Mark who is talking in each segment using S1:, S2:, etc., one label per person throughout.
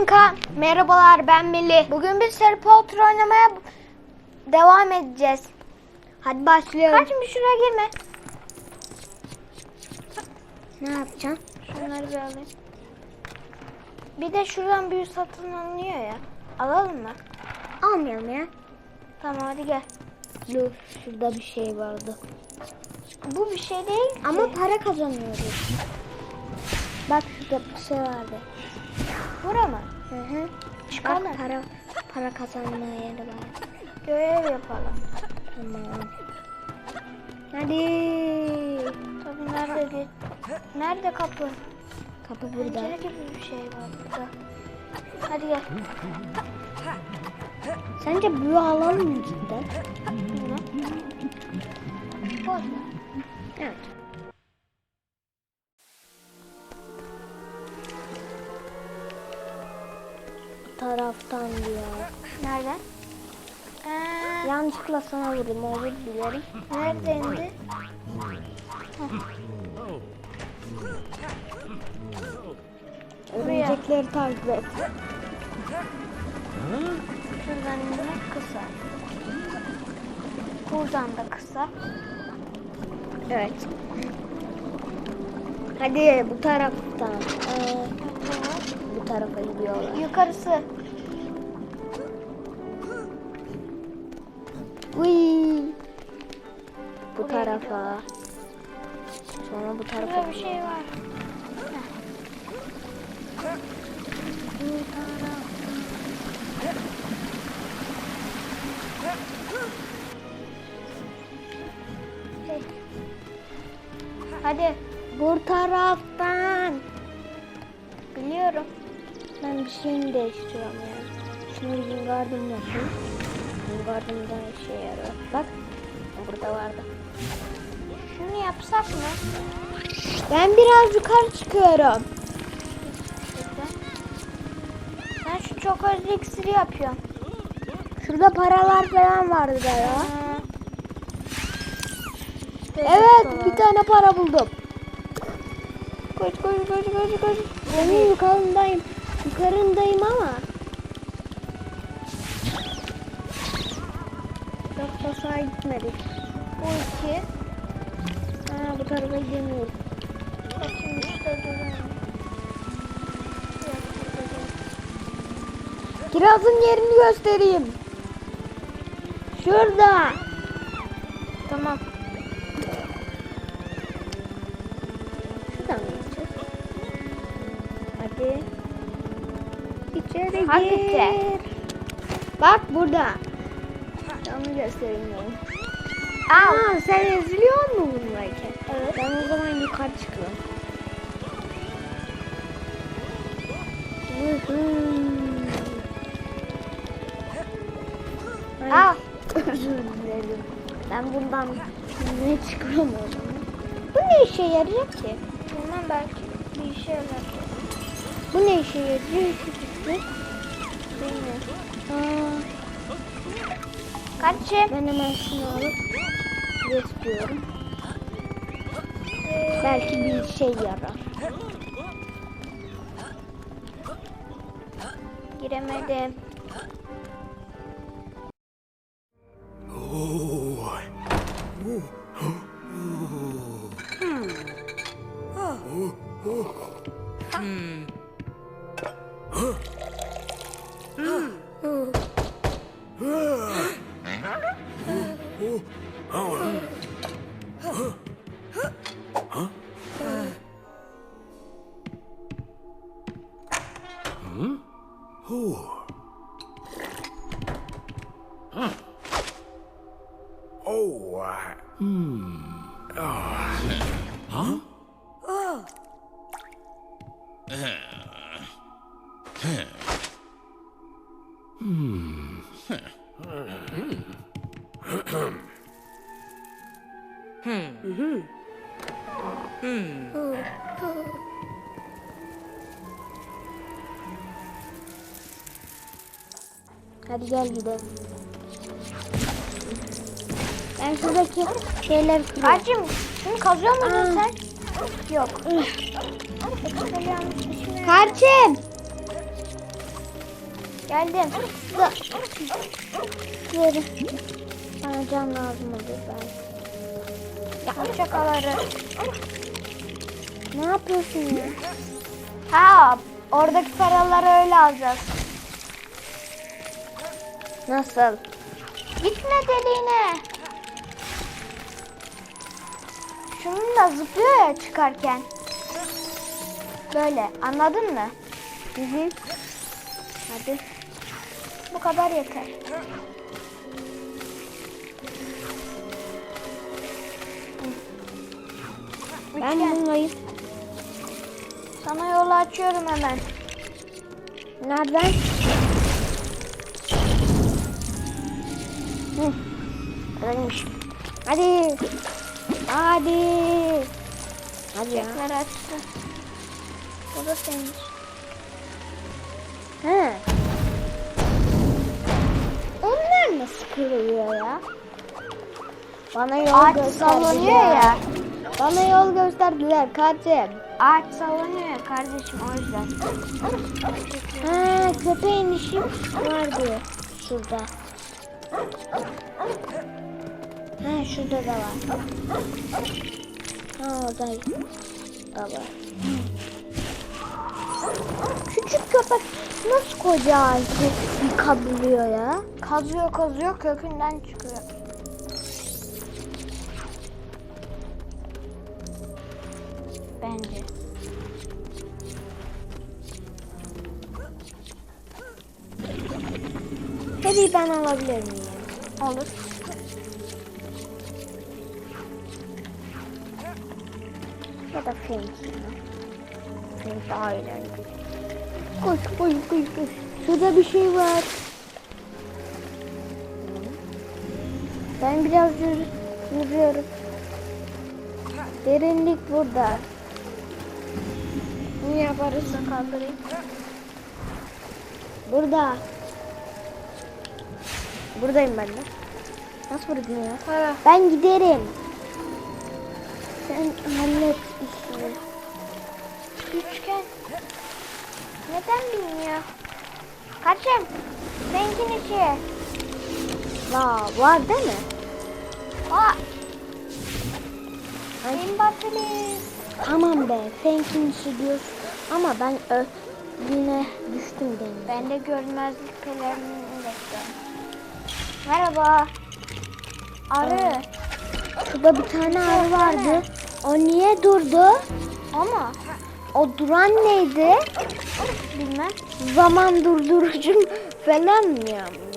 S1: Enka, merhabalar ben Melih. Bugün biz Harry Potter oynamaya devam edeceğiz. Hadi başlayalım. Kaçım şuraya girme.
S2: Ne yapacaksın?
S1: Şunları bir alayım. Bir de şuradan büyü satın alınıyor ya. Alalım mı?
S2: Almayalım ya.
S1: Tamam hadi gel.
S2: Dur şurada bir şey vardı.
S1: Bu bir şey değil ki.
S2: Ama para kazanıyoruz. Bak şurada bir şey vardı.
S1: Bura mı?
S2: Hı hı.
S1: Çıkalım.
S2: Bak para, para kazanma yeri var.
S1: Görev yapalım.
S2: Tamam. Hadi.
S1: Tabii nerede bir... Nerede kapı?
S2: Kapı burada.
S1: Pencere gibi bir şey var burada. Hadi gel.
S2: Sence büyü alalım mı cidden?
S1: Bilmem. Boş ver.
S2: Evet. Taraftan diyor.
S1: Nereden? Ee,
S2: Yanlışlıkla sana vurdum özür dilerim.
S1: nerede indi? Buraya.
S2: Örümcekleri takip et.
S1: Şuradan inmek kısa. Buradan da kısa.
S2: Evet. Hadi bu taraftan. Ee, bu tarafa gidiyorlar.
S1: Yukarısı.
S2: Uy. Bu tarafa. Sonra bu tarafa.
S1: Burada bir şey var. Hadi.
S2: Bu taraftan.
S1: Biliyorum.
S2: Ben bir şeyimi değiştiriyorum ya. Şimdi Wingardium yapayım. Wingardium da işe yarıyor. Bak. Burada vardı.
S1: Şunu yapsak mı?
S2: Ben biraz yukarı çıkıyorum.
S1: Ben şu çok özlü iksiri yapıyorum.
S2: Şurada paralar falan vardı da ya. Evet bir tane para buldum.
S1: Koş koş koş koş koş.
S2: Senin yukarındayım. Yukarındayım ama. Sağa gitmedik.
S1: Bu iki.
S2: Ha, bu tarafa gidemiyoruz.
S1: İşte değil.
S2: Kirazın yerini göstereyim. Şurada.
S1: Tamam.
S2: Şuradan mı gideceğiz? Hadi. İçeri
S1: Hadi
S2: gir. Bak burada. Onu göstermiyorum.
S1: Al.
S2: Aa, sen eziliyor musun bunlarken?
S1: Evet.
S2: Ben o zaman yukarı çıkıyorum. Dilerim. Ben bundan ne çıkıyorum o zaman? Bu ne işe yarayacak ki?
S1: Bilmem belki bir işe yarar.
S2: Bu ne işe yarayacak ki?
S1: Bilmiyorum.
S2: Aa,
S1: Kaçım.
S2: ben hemen şunu alıp geçiyorum. Belki bir şey yarar.
S1: Giremedim.
S2: Hadi gel gidelim. Ben şuradaki şeyler kırıyorum.
S1: Kaçım. Şunu kazıyor muydun sen? Yok.
S2: Karçım.
S1: Geldim.
S2: Da. Geri. Bana can lazım olur ben.
S1: Ya şakaları.
S2: Ne yapıyorsun ya?
S1: Ha oradaki paraları öyle alacağız.
S2: Nasıl?
S1: Gitme deliğine. Şunun da zıplıyor ya çıkarken. Böyle anladın mı?
S2: Hı hı. Hadi.
S1: Bu kadar yeter.
S2: Ben
S1: Üçgen. Sana yolu açıyorum hemen.
S2: Nereden? Hı. Öyleymiş. Hadi. Hadi. Hadi ya.
S1: Tekrar açtı. Bu da senin.
S2: He. Onlar nasıl kırılıyor ya? Bana yol
S1: Ağaç
S2: gösterdiler.
S1: ya.
S2: Bana yol gösterdiler kardeşim.
S1: Ağaç sallanıyor ya kardeşim o yüzden.
S2: Ha köpeğin işi vardı şurada. Ha şurada da var. Ha orada da var. Küçük köpek nasıl koca ağacı yıkabiliyor ya?
S1: Kazıyor kazıyor kökünden çıkıyor. Bence.
S2: Hadi ben alabilir miyim?
S1: Olur.
S2: Ya da Fink ya. Fink daha eğlenceli. Koş koş koş koş. Şurada bir şey var. Ben biraz yürü, yürüyorum. Derinlik burada.
S1: Ne yaparız kaldırayım.
S2: Burada. Buradayım ben de. Nasıl buradayım ya?
S1: Ha.
S2: Ben giderim. Sen hallet işini.
S1: Üçgen. Neden bilmiyor? Kaçım. Seninkin işi.
S2: La var değil mi?
S1: Aa.
S2: Ay.
S1: Benim batılı.
S2: Tamam be. Fenkin işi diyorsun. Ama ben ö, yine düştüm denize.
S1: Ben de görmezlik pelerini bekliyorum. Merhaba. Arı.
S2: Şurada bir tane arı vardı. O niye durdu?
S1: Ama
S2: O duran neydi?
S1: bilmem.
S2: Zaman durdurucum falan mı yapmış?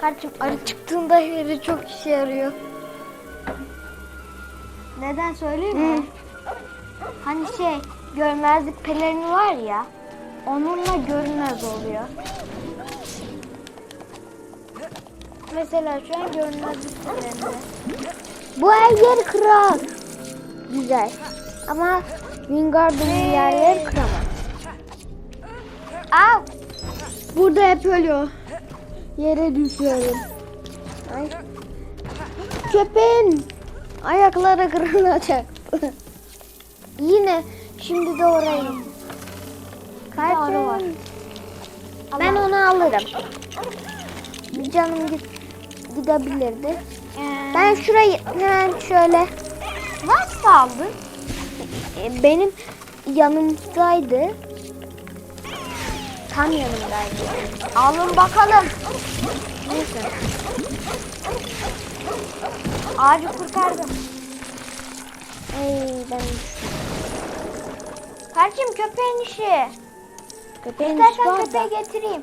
S1: Kardeşim arı çıktığında yeri çok işe yarıyor. Neden söyleyeyim mi? Hani şey görmezlik pelerini var ya onunla görünmez oluyor. Mesela şu an görünmezlik pelerini.
S2: Bu her yer kırar. Güzel. Ama Wingard'ın yerleri kıramaz.
S1: Aa,
S2: Burada hep ölüyor. Yere düşüyorum. Ay. Köpeğin ayakları kırılacak. Yine şimdi de oraya.
S1: arı var.
S2: Kaçın. Ben onu alırım. Canım git, gidebilirdi.
S1: Ee,
S2: Ben şurayı hemen şöyle
S1: nasıl aldın?
S2: e, benim yanımdaydı. Tam yanımdaydı.
S1: Alın bakalım.
S2: Neyse.
S1: Ağacı kurtardım.
S2: Ay ben.
S1: Kardeşim köpeğin işi.
S2: Köpeğin işi
S1: İstersen
S2: da.
S1: köpeği getireyim.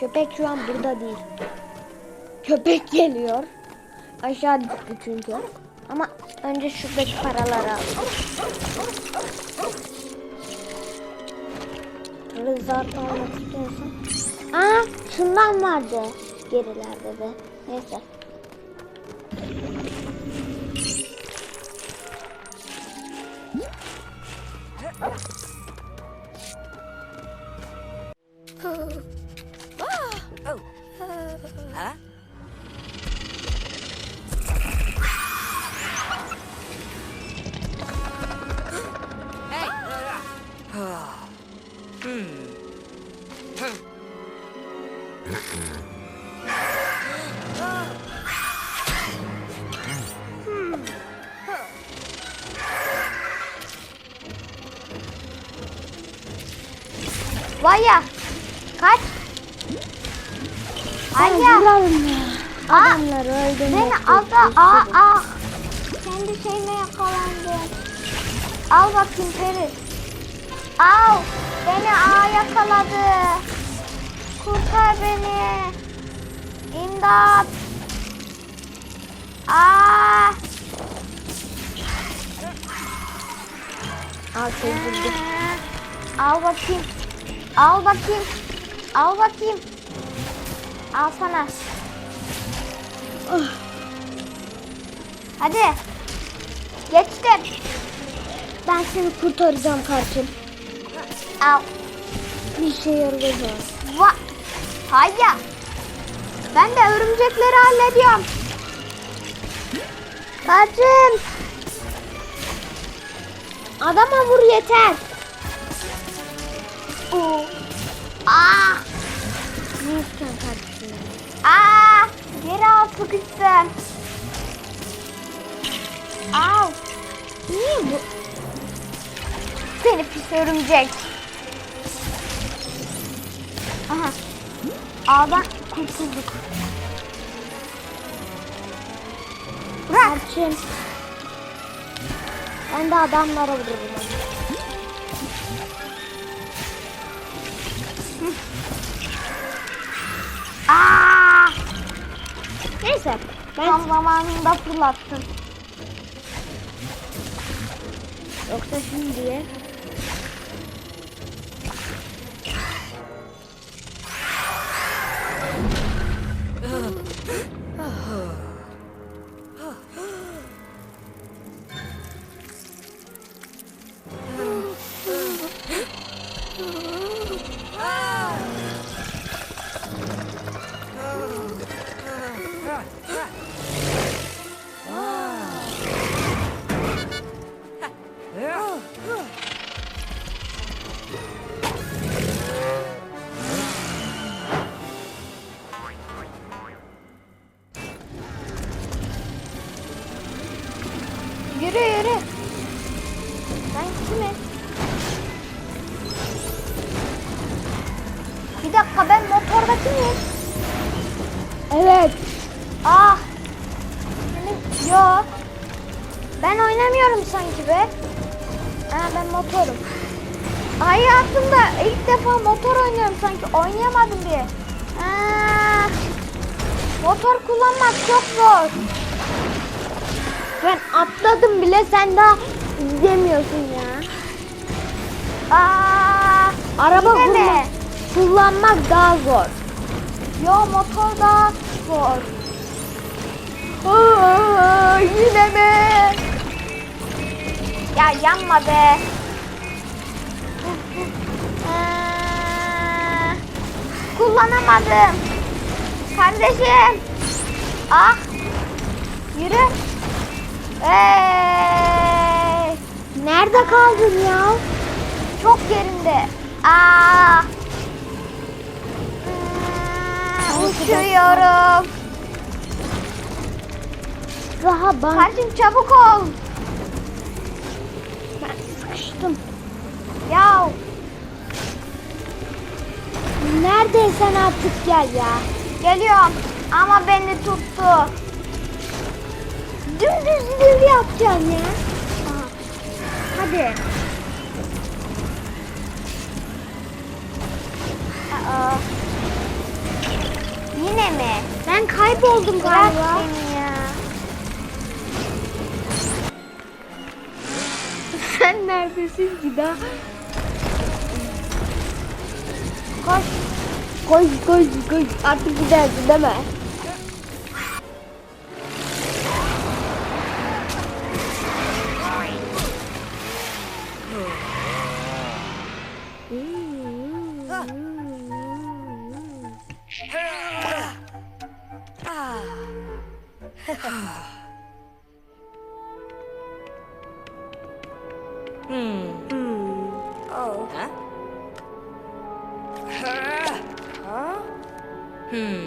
S2: Köpek şu an burada değil. Köpek geliyor. Aşağı düştü çünkü. Ama önce şuradaki paraları al. Rızart almak istiyorsan. Aa şundan vardı. Gerilerde de. Neyse. Ben
S1: ya.
S2: Adamları öldürmek.
S1: Beni aldı. Aa, aa. Kendi şeyime yakalandım. Al bakayım Peri. Al. Beni aa yakaladı. Kurtar beni. İmdat. Aa.
S2: Al çözüldü.
S1: Al bakayım. Al bakayım. Al bakayım. Al sana.
S2: Ah.
S1: Hadi. Geçtim.
S2: Ben seni kurtaracağım kardeşim.
S1: Al.
S2: Bir şey yarayacağım.
S1: Va. Hayya. Ben de örümcekleri hallediyorum. Kaçın.
S2: Adama vur yeter.
S1: Oo. Aa. Aa. Geri al sıkıştım. Al.
S2: Niye bu?
S1: Seni pis örümcek. Aha. Ağdan kurtulduk. Bırak.
S2: Kardeşim. Ben de adamlara vururum.
S1: Aa.
S2: Neyse. Ben
S1: Tam zamanında fırlattın.
S2: yoksa şimdiye
S1: Yürü yok. Ben oynamıyorum sanki be. Ha, ben motorum. Hayatımda ilk defa motor oynuyorum sanki. Oynayamadım bir. Ha, motor kullanmak çok zor.
S2: Ben atladım bile sen daha izlemiyorsun ya.
S1: Aa,
S2: Araba kullan- kullanmak daha zor.
S1: Yo motor daha zor. Yine mi? Ya yanma be. Kullanamadım. Kardeşim. Ah. Yürü. Hey.
S2: Nerede kaldın ya?
S1: Çok yerinde. Aa. Hmm, Uçuyorum.
S2: Daha ben
S1: Kardeşim çabuk ol.
S2: sıkıştım.
S1: Ya
S2: Neredeysen artık gel ya.
S1: geliyorum ama beni tuttu.
S2: Dümdüz düz yapacağım ya. Hadi.
S1: Aa. Yine mi?
S2: Ben kayboldum
S1: Bırak
S2: galiba.
S1: beni
S2: Sen neredesin ki daha?
S1: Koş.
S2: Koş koş koş. Artık gidersin değil mi?
S3: Hmm. Hmm. Hmm.